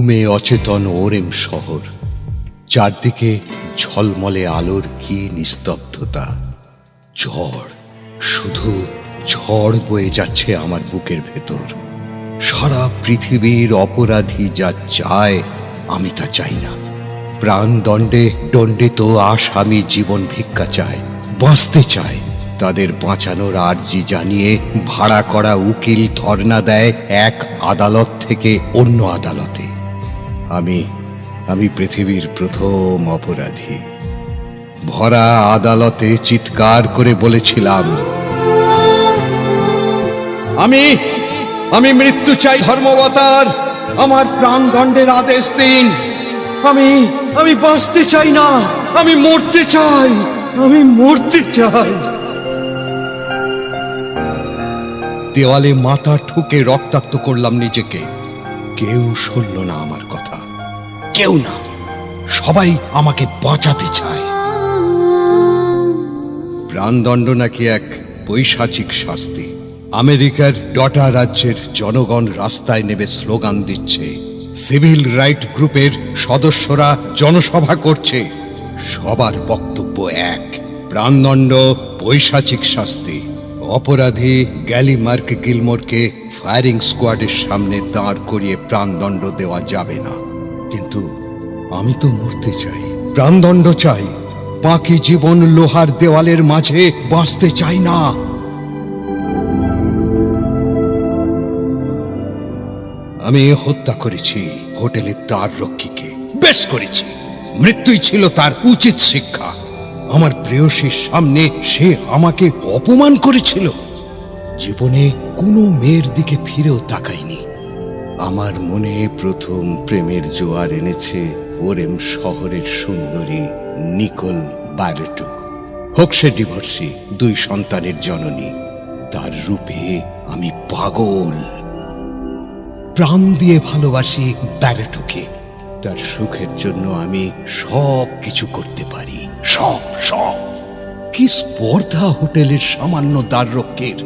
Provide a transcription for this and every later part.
ঘুমে অচেতন ওরেম শহর। চারদিকে ঝলমলে আলোর কি নিস্তব্ধতা। ঝড়, শুধু ঝড় বয়ে যাচ্ছে আমার বুকের ভেতর। সারা পৃথিবীর অপরাধী যা চায়, আমি তা চাই না। প্রাণ দণ্ডে দণ্ডিত আসামি জীবন ভিক্ষা চায়, বাঁচতে চায়। তাদের বাঁচানোর আর্জি জানিয়ে ভাড়া করা উকিল ধর্ণা দেয় এক আদালত থেকে অন্য আদালতে। আমি আমি পৃথিবীর প্রথম অপরাধী। ভরা আদালতে চিৎকার করে বলেছিলাম, আমি আমি মৃত্যু চাই ধর্মবতার, আমার প্রাণদণ্ডের আদেশ দিন। আমি আমি বাঁচতে চাই না, আমি মরতে চাই, আমি মরতে চাই। দেওয়ালে মাথা ঠুকে রক্তাক্ত করলাম নিজেকে। কেউ শুনল না আমার কথা। কেউ না। সবাই আমাকে বাঁচাতে চায়। প্রাণদণ্ড নাকি এক পৈশাচিক শাস্তি? আমেরিকার ডটা রাজ্যের জনগণ রাস্তায় নেমে স্লোগান দিচ্ছে, সিভিল রাইট গ্রুপের সদস্যরা জনসভা করছে। সবার বক্তব্য এক, প্রাণদণ্ড পৈশাচিক শাস্তি। অপরাধী গ্যালি মার্ক গিলমোরকে ফায়ারিং স্কোয়াডের সামনে দাঁড় করিয়ে প্রাণদণ্ড দেওয়া যাবে না। কিন্তু আমি তো মরতে চাই, প্রাণদণ্ড চাই, বাকি জীবন লোহার দেওয়ালের মাঝে বাঁচতে চাই না। আমি হত্যা করেছি হোটেলের তার রক্ষীকে, বেশ করেছি। মৃত্যুই ছিল তার উচিত শিক্ষা। আমার প্রেয়সীর সামনে সে আমাকে অপমান করেছিল। জীবনে কোনো মেয়ের দিকে ফিরেও তাকাইনি। আমার মনে প্রথম প্রেমের জোয়ার এনেছে ওরেম শহরের সুন্দরী নিকোল বারেটো। হোক সে ডিভোর্সি, দুই সন্তানের জননী, তার রূপে আমি পাগল। প্রাণ দিয়ে ভালোবাসি ব্যারেটোকে তার সুখের জন্য আমি সব কিছু করতে পারি, সব সব। কি স্পর্ধা হোটেলের সামান্য দ্বাররক্ষের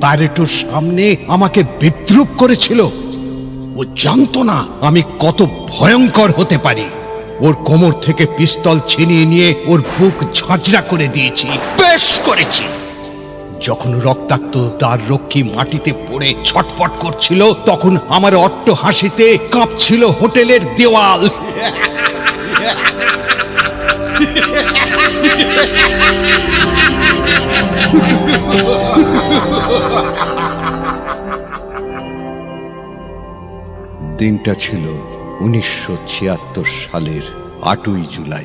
ব্যারেটোর সামনে আমাকে বিদ্রুপ করেছিল। ও জানতো না আমি কত ভয়ঙ্কর হতে পারি। ওর কোমর থেকে পিস্তল ছিনিয়ে নিয়ে ওর বুক ঝাঁঝরা করে দিয়েছি, বেশ করেছি। যখন রক্তাক্ত তার রক্ষী মাটিতে পড়ে ছটফট করছিল, তখন আমার অট্ট হাসিতে কাঁপছিল হোটেলের দেওয়াল। দিনটা ছিল উনিশশো ছিয়াত্তর সালের আটই জুলাই।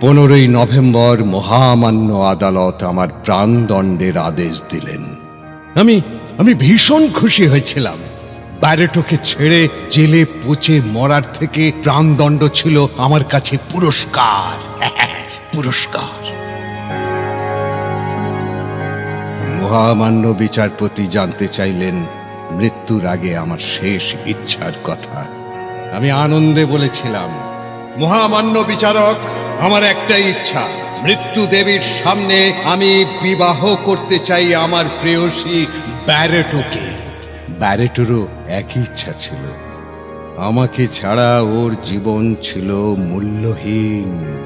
পনেরোই নভেম্বর মহামান্য আদালত আমার প্রাণদণ্ডের আদেশ দিলেন। আমি আমি ভীষণ খুশি হয়েছিলাম। ব্যারেটোকে ছেড়ে জেলে পচে মরার থেকে প্রাণদণ্ড ছিল আমার কাছে পুরস্কার। পুরস্কার। মহামান্য বিচারপতি জানতে চাইলেন মৃত্যুর আগে আমার শেষ ইচ্ছার কথা। আমি আনন্দে বলেছিলাম, মহামান্য বিচারক, আমার একটাই ইচ্ছা, মৃত্যু দেবীর সামনে আমি বিবাহ করতে চাই আমার প্রেয়সী ব্যারেটোকে। ব্যারেটোরও একই ইচ্ছা ছিল। আমাকে ছাড়া ওর জীবন ছিল মূল্যহীন।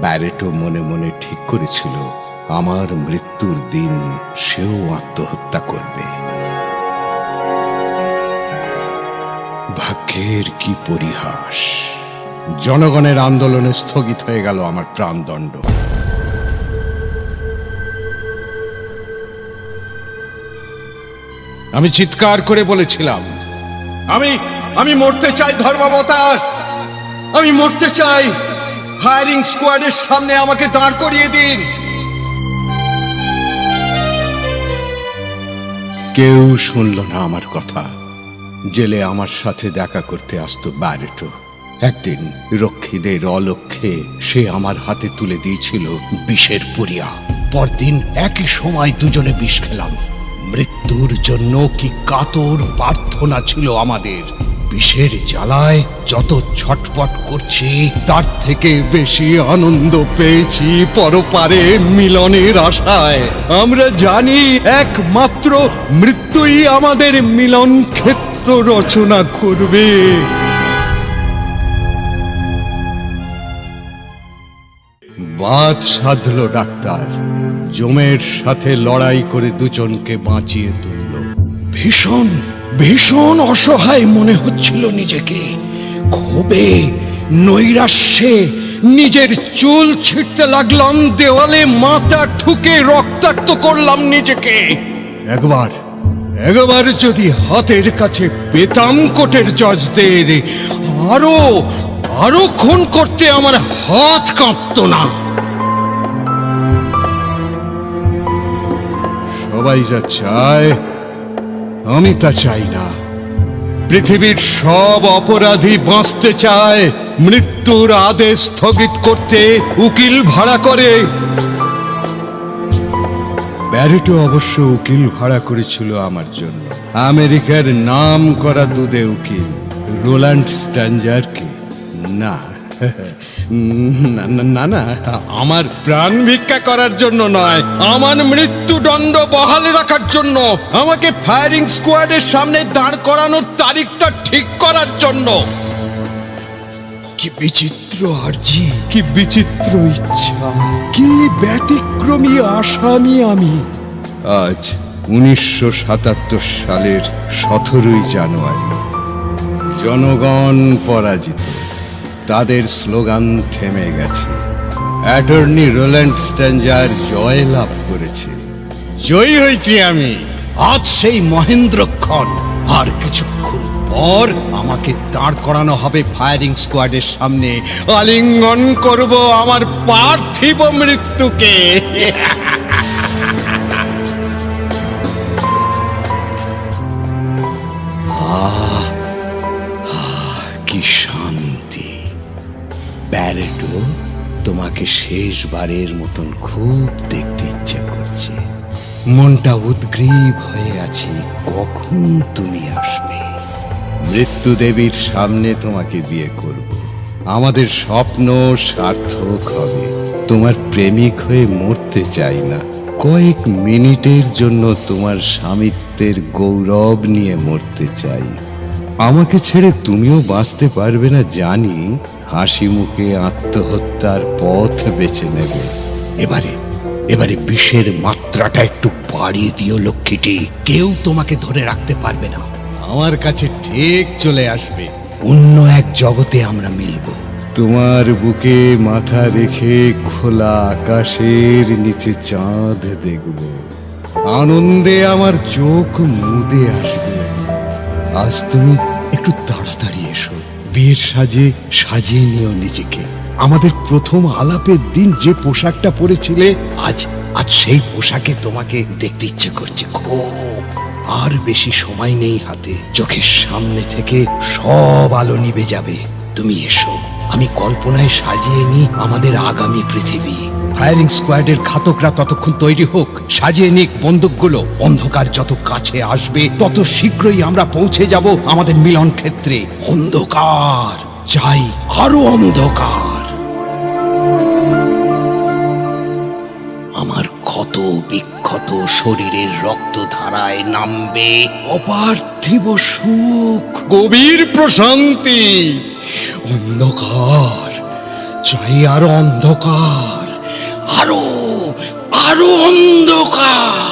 ব্যারেটো মনে মনে ঠিক করেছিল। আমার মৃত্যুর দিন সেও আত্মহত্যা করবে। ভাগ্যের কি পরিহাস? জনগণের আন্দোলনে স্থগিত হয়ে গেল আমার প্রাণদণ্ড। আমি চিৎকার করে বলেছিলাম, আমি আমি মরতে চাই ধর্মাবতার! আমি মরতে চাই। ফায়ারিং স্কোয়াডের সামনে আমাকে দাঁড় করিয়ে দিন। কেউ শুনল না আমার কথা। জেলে আমার সাথে দেখা করতে আসতো বাইরেটো একদিন রক্ষীদের অলক্ষে সে আমার হাতে তুলে দিয়েছিল বিষের পুরিয়া। পরদিন একই সময় দুজনে বিষ খেলাম। মৃত্যুর জন্য কি কাতর প্রার্থনা ছিল আমাদের। বিষের জ্বালায় যত ছটপট করছি, তার থেকে বেশি আনন্দ পেয়েছি পরপারে মিলনের আশায়। আমরা জানি একমাত্র মৃত্যুই আমাদের মিলন ক্ষেত্র রচনা করবে। বাদ সাধল ডাক্তার জমের সাথে লড়াই করে দুজনকে বাঁচিয়ে তুলল। ভীষণ ভীষণ অসহায় মনে হচ্ছিল নিজেকে। ক্ষোভে, নৈরাশ্যে নিজের চুল ছিঁড়তে লাগলাম, দেওয়ালে মাথা ঠুকে রক্তাক্ত করলাম নিজেকে। একবার একবার যদি হাতের কাছে পেতাম কোটের জজদের, আরও আরও খুন করতে আমার হাত কাঁপতো না। সবাই যা চায় আমি তা চাই না। পৃথিবীর সব অপরাধী বাঁচতে চায়, মৃত্যুর আদেশ স্থগিত করতে উকিল ভাড়া করে। ব্যারেটো অবশ্য উকিল ভাড়া করেছিল আমার জন্য। আমেরিকার নাম করা দুধে উকিল, রোল্যান্ড স্ট্যাঞ্জারকে না। না না, না আমার প্রাণ ভিক্ষা করার জন্য নয় আমার মৃত্যুদণ্ড বহাল রাখার জন্য আমাকে ফায়ারিং স্কোয়াডের সামনে দাঁড় করানোর তারিখটা ঠিক করার জন্য। কি বিচিত্র আরজি কি বিচিত্র ইচ্ছা। কি ব্যতিক্রমী আসামি আমি। আজ উনিশশো সাতাত্তর সালের সতেরোই জানুয়ারি জনগণ পরাজিত। তাদের স্লোগান থেমে গেছে। অ্যাটর্নি রোল্যান্ড স্ট্যাঞ্জার জয় লাভ করেছে। জয়ী হয়েছি আমি। আজ সেই মহেন্দ্রক্ষণ। আর কিছুক্ষণ পর আমাকে দাঁড় করানো হবে ফায়ারিং স্কোয়াডের সামনে। আলিঙ্গন করব আমার পার্থিব মৃত্যুকে। ব্যারেটো তোমাকে শেষবারের মতন খুব দেখতে ইচ্ছে করছে। মনটা উদ্গ্রীব হয়ে আছে, কখন তুমি আসবে? মৃত্যু দেবীর সামনে তোমাকে বিয়ে করব। আমাদের স্বপ্ন সার্থক হবে। তোমার প্রেমিক হয়ে মরতে চাই না। কয়েক মিনিটের জন্য তোমার স্বামিত্বের গৌরব নিয়ে মরতে চাই। আমাকে ছেড়ে তুমিও বাঁচতে পারবে না জানি। হাসি মুখে আত্মহত্যার পথ বেছে নেবে। এবারে এবারে বিষের মাত্রাটা একটু বাড়িয়ে দিও লক্ষ্মীটি। কেউ তোমাকে ধরে রাখতে পারবে না। আমার কাছে ঠিক চলে আসবে। অন্য এক জগতে আমরা মিলব। তোমার বুকে মাথা রেখে খোলা আকাশের নিচে চাঁদ দেখব। আনন্দে আমার চোখ মুদে আসবে। আজ তুমি একটু তাড়াতাড়ি এসো। বিয়ের সাজে সাজিয়ে নিও নিজেকে। আমাদের প্রথম আলাপের দিন যে পোশাকটা পরেছিলে, আজ আজ সেই পোশাকে তোমাকে দেখতে ইচ্ছে করছে খুব। আর বেশি সময় নেই হাতে, চোখের সামনে থেকে সব আলো নিবে যাবে। তুমি এসো। আমি কল্পনায় সাজিয়ে নিই আমাদের আগামী পৃথিবী। ফায়ারিং স্কোয়াডের ঘাতকরা ততক্ষণ তৈরি হোক, সাজিয়ে নিক বন্দুকগুলো। অন্ধকার যত কাছে আসবে, তত শীঘ্রই আমরা পৌঁছে যাব আমাদের মিলন ক্ষেত্রে অন্ধকার, চাই আরও অন্ধকার। ক্ষত বিক্ষত শরীরের রক্ত ধারায় নামবে অপার্থিব সুখ। গভীর প্রশান্তি। অন্ধকার চাই আরও অন্ধকার। আরও আরও অন্ধকার অন্ধকার।